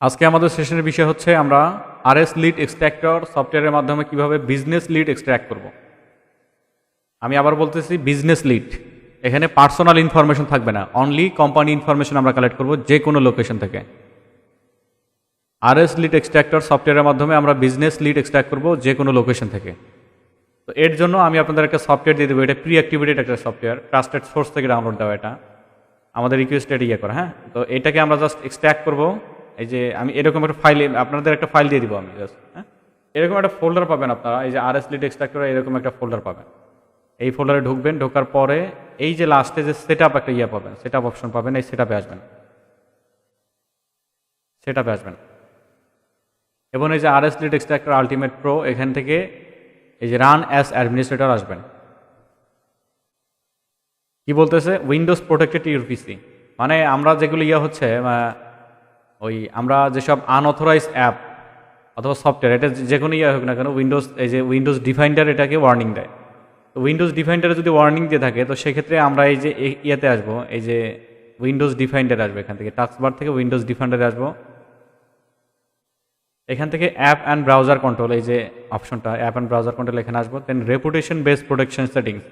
আজকে আমাদের সেশনের বিষয় হচ্ছে আমরা আরএস লিড এক্সট্র্যাক্টর সফটওয়্যারের মাধ্যমে কীভাবে বিজনেস লিড এক্সট্র্যাক্ট করব। আমি আবার বলতেছি বিজনেস লিড। এখানে পার্সোনাল ইনফরমেশন থাকবে না। অনলি কোম্পানি ইনফরমেশন আমরা কালেক্ট করব যে কোনো লোকেশন থেকে। আরএস লিড এক্সট্র্যাক্টর সফটওয়্যারের মাধ্যমে আমরা বিজনেস লিড এক্সট্র্যাক্ট করব যে কোনো লোকেশন থেকে। তো এর জন্য আমি আপনাদের একটা সফটওয়্যার দিয়ে দেবো। এটা প্রি অ্যাক্টিভেটেড একটা সফটওয়্যার। ট্রাস্টেড সোর্স থেকে ডাউনলোড দেওয়া এটা। আমাদের রিকোয়েস্টেড ইয়ে করা হ্যাঁ? তো এটাকে আমরা জাস্ট এক্সট্র্যাক্ট করব। এই যে আমি এরকম একটা ফাইল আপনাদের একটা ফাইল দিয়ে দিব আমি জাস্ট হ্যাঁ? এরকম একটা ফোল্ডার পাবেন আপনারা, এই যে আর এস লিড এক্সট্রাক্টর এরকম একটা ফোল্ডার পাবেন। এই ফোল্ডারে ঢুকবেন, ঢোকার পরে এই যে লাস্টে যে সেট আপ একটা ইয়ে পাবেন সেট আপ অপশন পাবেন, এই সেট আপে আসবেন। সেট আপে আসবেন। এবং এই যে R S lead extractor ultimate pro এখান থেকে এই যে রান অ্যাস অ্যাডমিনিস্ট্রেটর আসবেন। কি বলতেছে? উইন্ডোজ প্রোটেক্টেড ইউর পিসি মানে আমরা যেগুলো ইয়ে হচ্ছে ওই আমরা যেসব আনঅথরাইজ অ্যাপ অথবা সফটওয়্যার এটা যে কোনো ইয়ে হোক না কেন উইন্ডোজ এই যে উইন্ডোজ ডিফাইন্ডার এটাকে ওয়ার্নিং দেয়। তো উইন্ডোজ ডিফাইন্ডারে যদি ওয়ার্নিং দিয়ে থাকে, তো সেক্ষেত্রে আমরা এই যে ইয়েতে আসব, এই যে উইন্ডোজ ডিফাইন্ডার আসবে এখান থেকে। টাস্কবার থেকে উইন্ডোজ ডিফাইন্ডারে আসব। এখান থেকে অ্যাপ অ্যান্ড ব্রাউজার কন্ট্রোল এই যে অপশনটা অ্যাপ অ্যান্ড ব্রাউজার কন্ট্রোল এখানে আসব। Then reputation base protection settings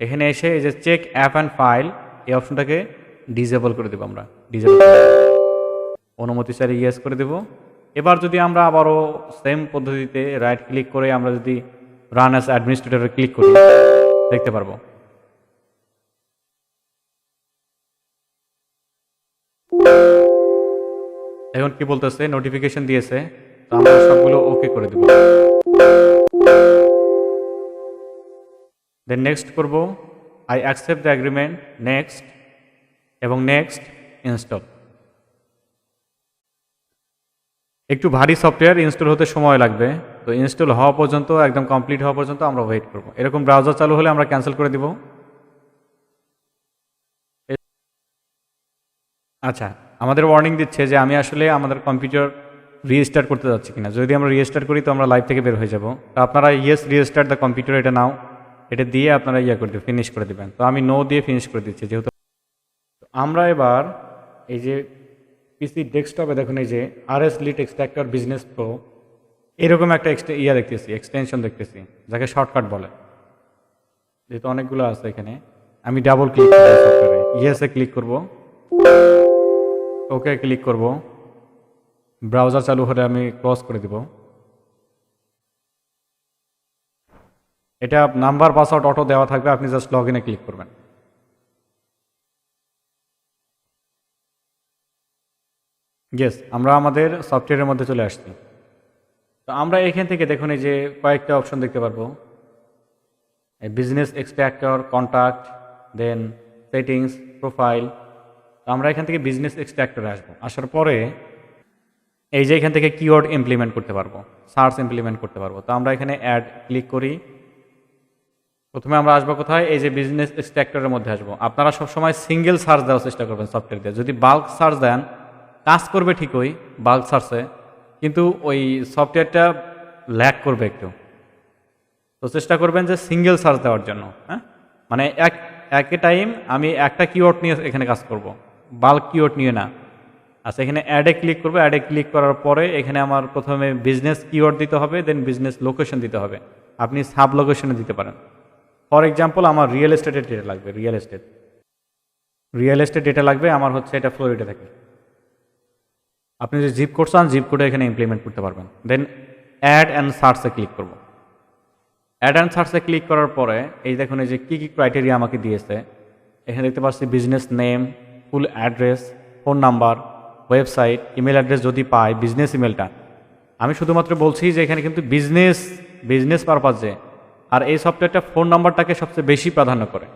এখানে এসে এই যে চেক অ্যাপ অ্যান্ড ফাইল এই অপশনটাকে ডিজেবল করে দেবো আমরা। ডিজেবল অনুমতি চাইলে ইয়েস করে দেব। এবার যদি আমরা আবারও সেম পদ্ধতিতে রাইট ক্লিক করে আমরা যদি রান অ্যাস অ্যাডমিনিস্ট্রেটরে ক্লিক করি, দেখতে পারব। এখন কি বলতেছে? নোটিফিকেশন দিয়েছে। তো আমরা সবগুলো ওকে করে দেব। দেন নেক্সট করব। I accept the agreement next এবং নেক্সট ইনস্টল একটু ভারী সফটওয়্যার ইনস্টল হতে সময় লাগবে। তো ইনস্টল হওয়া পর্যন্ত, একদম কমপ্লিট হওয়া পর্যন্ত আমরা ওয়েট করব। এরকম ব্রাউজার চালু হলে আমরা ক্যান্সেল করে দিব। আচ্ছা আমাদের ওয়ার্নিং দিচ্ছে যে আমি আসলে আমাদের কম্পিউটার রিস্টার্ট করতে যাচ্ছি কিনা। যদি আমরা রিস্টার্ট করি তো আমরা লাইভ থেকে বের হয়ে যাব। তো আপনারা ইয়েস রিস্টার্ট দ্য কম্পিউটার এটা নাও। এটা দিয়ে আপনারা ইয়ে করে দেবেন ফিনিশ করে দেবেন। তো আমি নো দিয়ে ফিনিশ করে দিচ্ছি যেহেতু। আমরা এবার এই যে পিসি ডেস্কটপে দেখুন এই যে R S lead extractor business pro এরকম একটা ইয়া দেখতেছি এক্সটেনশন দেখতেছি, যাকে শর্টকাট বলে। যেহেতু অনেকগুলো আছে এখানে, আমি ডাবল ক্লিক ইয়েসে ক্লিক করব ওকে ক্লিক করব ব্রাউজার চালু হলে আমি ক্লোজ করে দিব। এটা নাম্বার পাসওয়ার্ড অটো দেওয়া থাকবে, আপনি জাস্ট লগ ইনে ক্লিক করবেন। ইয়েস আমরা আমাদের সফটওয়্যারের মধ্যে চলে আসছি। তো আমরা এখান থেকে দেখুন এই যে কয়েকটা অপশন দেখতে পারব। Business extractor contact then settings profile আমরা এখান থেকে বিজনেস এক্সট্রাক্টরে আসব। আসার পরে এই যে এখান থেকে কিওয়ার্ড ইমপ্লিমেন্ট করতে পারব সার্চ ইমপ্লিমেন্ট করতে পারব। তো আমরা এখানে অ্যাড ক্লিক করি। প্রথমে আমরা আসব কোথায়? এই যে বিজনেস এক্সট্রাক্টরের মধ্যে আসব। আপনারা সবসময় সিঙ্গেল সার্চ দেওয়ার চেষ্টা করবেন সফটওয়্যার দিয়ে। যদি বাল্ক সার্চ দেন কাজ করবে ঠিকই বাল্ক সার্চে কিন্তু ওই সফটওয়্যারটা ল্যাক করবে একটু। তো চেষ্টা করবেন যে সিঙ্গেল সার্চ দেওয়ার জন্য হ্যাঁ? মানে এক, একে টাইম আমি একটা কিওয়ার্ড নিয়ে এখানে কাজ করব বাল্ক কিওয়ার্ড নিয়ে না। আচ্ছা এখানে অ্যাডে ক্লিক করব অ্যাডে ক্লিক করার পরে এখানে আমার প্রথমে বিজনেস কিওয়ার্ড দিতে হবে দেন বিজনেস লোকেশন দিতে হবে। আপনি সাব লোকেশনে দিতে পারেন। ফর এক্সাম্পল আমার রিয়েল এস্টেটের ডেটা লাগবে real estate real estate data লাগবে, আমার হচ্ছে এটা ফ্লোরিডা থাকে। আপনি যে জিপ কোড চান জিপ কোডে এখানে ইমপ্লিমেন্ট করতে পারবেন। দেন অ্যাড অ্যান্ড সার্চে ক্লিক করব। অ্যাড অ্যান্ড সার্চে ক্লিক করার পরে, এই দেখুন, এই যে কী কী ক্রাইটেরিয়া আমাকে দিয়েছে। এখানে দেখতে পাচ্ছি business name full address phone number website email address যদি পাই বিজনেস ইমেলটা আমি শুধুমাত্র বলছি যে এখানে কিন্তু বিজনেস বিজনেস পারপাজে আর এই সফটওয়্যারটা ফোন নাম্বারটাকে সবচেয়ে বেশি প্রাধান্য করে।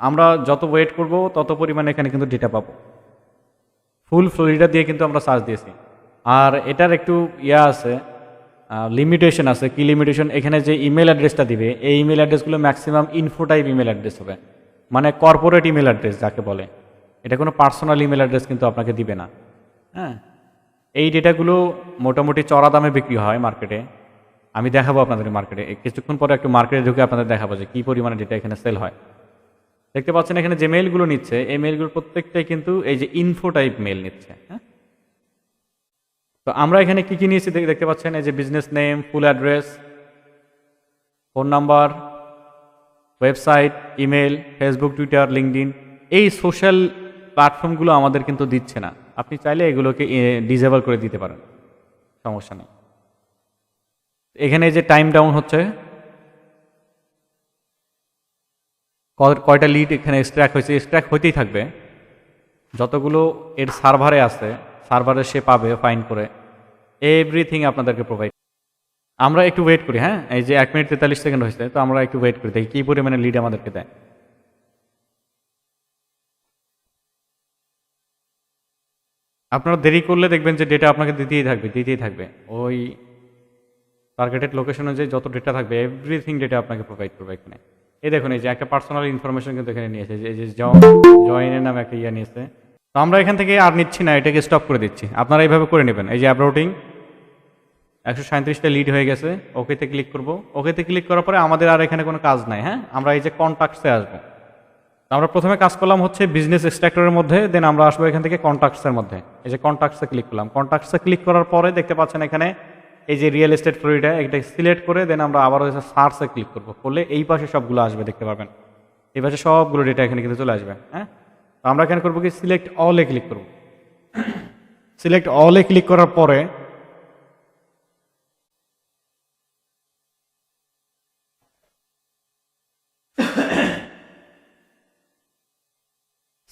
আমরা যত ওয়েট করব, তত পরিমাণে এখানে কিন্তু ডেটা পাবো। ফুল ফ্লোরিডা দিয়ে কিন্তু আমরা সার্চ দিয়েছি। আর এটার একটু ইয়া আছে লিমিটেশন আছে। কি লিমিটেশন এখানে যে ইমেল অ্যাড্রেসটা দিবে, এই email অ্যাড্রেসগুলো maximum info type email address হবে। মানে কর্পোরেট ইমেল অ্যাড্রেস যাকে বলে। এটা কোনো পার্সোনাল ইমেল অ্যাড্রেস কিন্তু আপনাকে দিবে না। হ্যাঁ? এই ডেটাগুলো মোটামুটি চড়া দামে বিক্রি হয় মার্কেটে আমি দেখাবো আপনাদের মার্কেটে কিছুক্ষণ পরে একটু মার্কেটে ঢুকে আপনাদের দেখাবো যে কী পরিমাণে ডেটা এখানে সেল হয়। দেখতে পাচ্ছেন এখানে যে মেইলগুলো নিচ্ছে, এই মেইলগুলো প্রত্যেকটাই কিন্তু এই যে ইনফো টাইপ মেইল নিচ্ছে হ্যাঁ? তো আমরা এখানে কি কি নিয়েছি দেখ- দেখতে পাচ্ছেন, এই যে business name full address phone number website email Facebook Twitter LinkedIn এই সোশ্যাল প্ল্যাটফর্মগুলো আমাদের কিন্তু দিচ্ছে না। আপনি চাইলে এগুলোকে ডিজেবল করে দিতে পারেন, সমস্যা নেই। এখানে যে টাইম ডাউন হচ্ছে কয়টা লিড এখানে স্ট্র্যাক হয়েছে স্ট্র্যাক হতেই থাকবে। যতগুলো এর সার্ভারে আছে সার্ভারে সে পাবে ফাইন করে। এভরিথিং আপনাদেরকে প্রোভাইড আমরা একটু ওয়েট করি হ্যাঁ? এই যে এক মিনিট তেতাল্লিশ সেকেন্ড হয়েছে, তো আমরা একটু ওয়েট করি, দেখি কী পরিমাণে লিড আমাদেরকে দেয়। আপনারা দেরি করলে দেখবেন যে ডেটা আপনাকে দিতেই থাকবে দিতেই থাকবে। ওই টার্গেটেড লোকেশন অনুযায়ী যত ডেটা থাকবে এভরিথিং ডেটা আপনাকে প্রোভাইড করবে এখানে। এই দেখুন, এই যে একটা পার্সোনাল ইনফরমেশন কিন্তু এখানে নিয়েছে যে- এই যে জয়েনের নামে একটা ইয়ে নিয়েছে তো আমরা এখান থেকে আর নিচ্ছি না, এটাকে স্টপ করে দিচ্ছি। আপনারা এইভাবে করে নেবেন। এই যে অ্যাপ্রোটিং একশো সাঁত্রিশটা লিড হয়ে গেছে ওকেতে ক্লিক করব। ওকেতে ক্লিক করার পরে আমাদের আর এখানে কোনো কাজ নাই হ্যাঁ? আমরা এই যে কন্ট্যাক্টসে আসব। আমরা প্রথমে কাজ করলাম হচ্ছে বিজনেস এক্সট্রাক্টরের মধ্যে দেন আমরা আসব এখান থেকে কন্ট্যাক্টসের মধ্যে। এই যে কন্ট্যাক্টসে ক্লিক করলাম। কন্ট্যাক্টসে ক্লিক করার পরে দেখতে পাচ্ছেন এখানে এই যে রিয়েল এস্টেট ফ্লোরিডা এটা সিলেক্ট করে দেন আমরা আবার হচ্ছে সার্চে ক্লিক করব। করলে এই পাশে সবগুলো আসবে, দেখতে পাবেন এই পাশে সবগুলো ডেটা এখানে কিন্তু চলে আসবে হ্যাঁ? তো আমরা এখানে করব কি? সিলেক্ট অলে ক্লিক করব। সিলেক্ট অলে ক্লিক করার পরে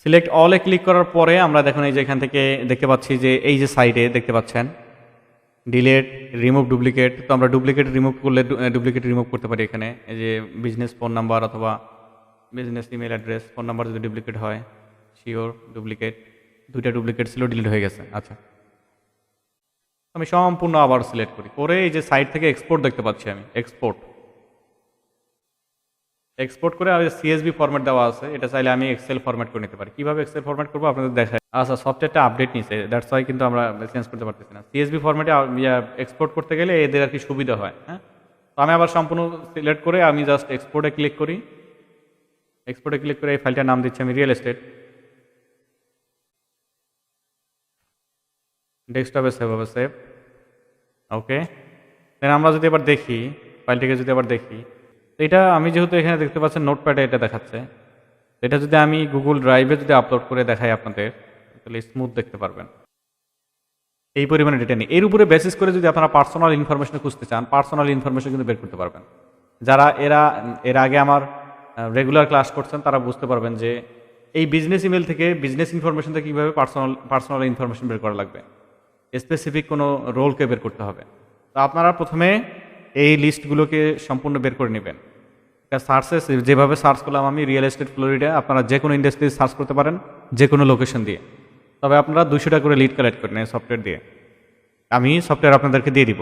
সিলেক্ট অলে ক্লিক করার পরে আমরা দেখুন এই যে এখান থেকে দেখতে পাচ্ছি যে এই যে সাইডে দেখতে পাচ্ছেন। ডিলেট রিমুভ ডুপ্লিকেট তো আমরা ডুপ্লিকেট রিমুভ করলে ডুপ্লিকেট রিমুভ করতে পারি এখানে। এই যে বিজনেস ফোন নাম্বার অথবা business email address phone number যদি ডুপ্লিকেট হয় শিওর ডুপ্লিকেট দুইটা ডুপ্লিকেট ছিল ডিলিট হয়ে গেছে। আচ্ছা। আমি সম্পূর্ণ আবার সিলেক্ট করি। করে এই যে সাইড থেকে এক্সপোর্ট দেখতে পাচ্ছি আমি। এক্সপোর্ট এক্সপোর্ট করে আর সিএসবি ফরম্যাট দেওয়া আছে, এটা চাইলে আমি এক্সেল ফরম্যাট করে নিতে পারি। কীভাবে এক্সেল ফরম্যাট করব আপনাদের দেখায় আচ্ছা সফটওয়্যারটা আপডেট নিছে। দ্যাটস ওয়াই কিন্তু আমরা চেঞ্জ করতে পারতেছি না। সিএসবি ফরম্যাটে এক্সপোর্ট করতে গেলে এদের আর কি সুবিধা হয় হ্যাঁ? তো আমি আবার সম্পূর্ণ সিলেক্ট করে আমি জাস্ট এক্সপোর্টে ক্লিক করি। এক্সপোর্টে ক্লিক করে এই ফাইলটার নাম দিচ্ছি আমি রিয়েল এস্টেট ডেস্কটপে সেভ হবে সেভ ওকে দেন আমরা যদি এবার দেখি ফাইলটিকে যদি আবার দেখি, তো এটা আমি যেহেতু এখানে দেখতে পাচ্ছেন নোটপ্যাডে এটা দেখাচ্ছে। এটা যদি আমি গুগল ড্রাইভে যদি আপলোড করে দেখাই আপনাদের তাহলে স্মুথ দেখতে পারবেন। এই পরিমাণে ডেটা নেই এর উপরে বেসিস করে যদি আপনারা পার্সোনাল ইনফরমেশন খুঁজতে চান পার্সোনাল ইনফরমেশন কিন্তু বের করতে পারবেন। যারা, এরা, এর আগে আমার রেগুলার ক্লাস করছেন, তারা বুঝতে পারবেন যে এই বিজনেস ইমেল থেকে বিজনেস ইনফরমেশন থেকে কীভাবে পার্সোনাল পার্সোনাল ইনফরমেশন বের করা লাগবে। স্পেসিফিক কোনো রোলকে বের করতে হবে। তো আপনারা প্রথমে এই লিস্টগুলোকে সম্পূর্ণ বের করে নেবেন। সার্চে যেভাবে সার্চ করলাম আমি রিয়েল এস্টেট ফ্লোরিডা আপনারা যে কোনো ইন্ডাস্ট্রি সার্চ করতে পারেন যে কোনো লোকেশন দিয়ে। তবে আপনারা দুশো টাকা করে লিড কালেক্ট করে নেন সফটওয়্যার দিয়ে। আমি সফটওয়্যার আপনাদেরকে দিয়ে দিব।